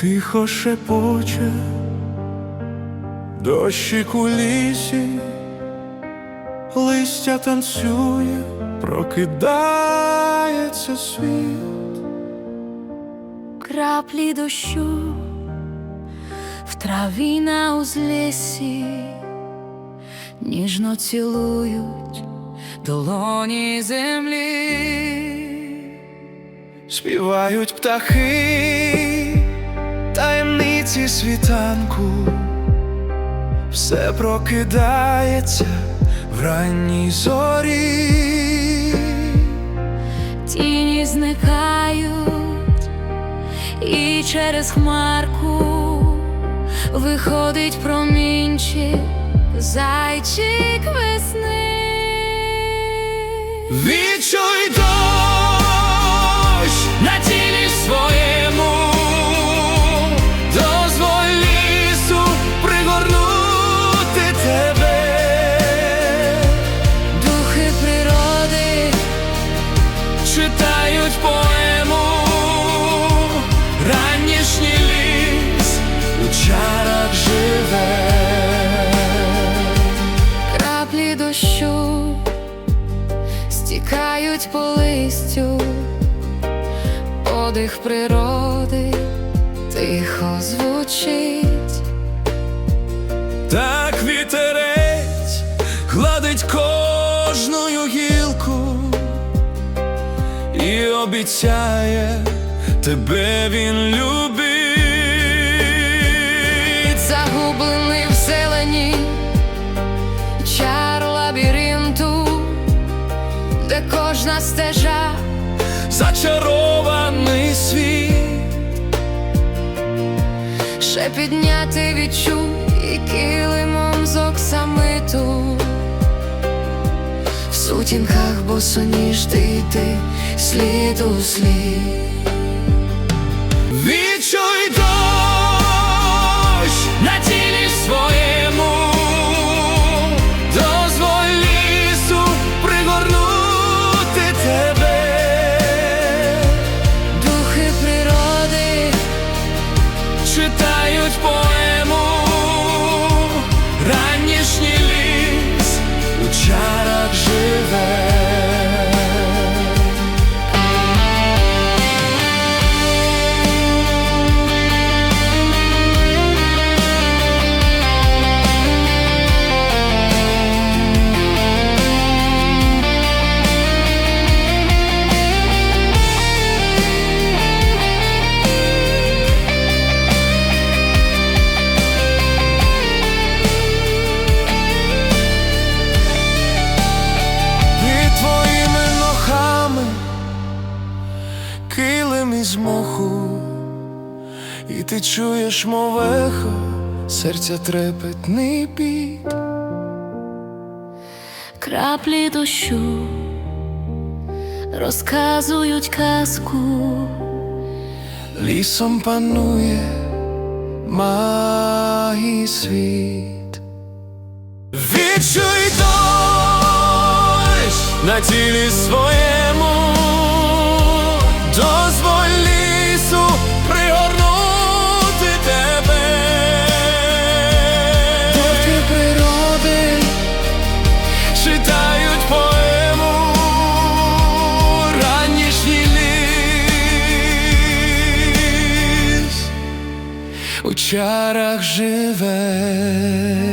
тихо шепоче, дощик у лісі, листя танцює, прокидається світ. краплі дощу в траві на узлісі ніжно цілують долоні землі. Співають птахи, таємниці світанку, все прокидається в ранній зорі. Тіні зникають, і через хмарку виходить промінчик, зайчик весни. Відчуй стікають по листю, подих природи тихо звучить. Так вітерець гладить кожною гілку і обіцяє тебе він любить. Стежа Зачарований світ, ще підняти відчуй і килимом з оксамиту. В сутінках босоніж ти йти слід у слід. відчуй дощ і ти чуєш мов ехо, серця трепетний біт. краплі дощу розказують казку. Лісом панує магій світ. Відчуй дощ на тілі своєму, дозволь siarach żywej.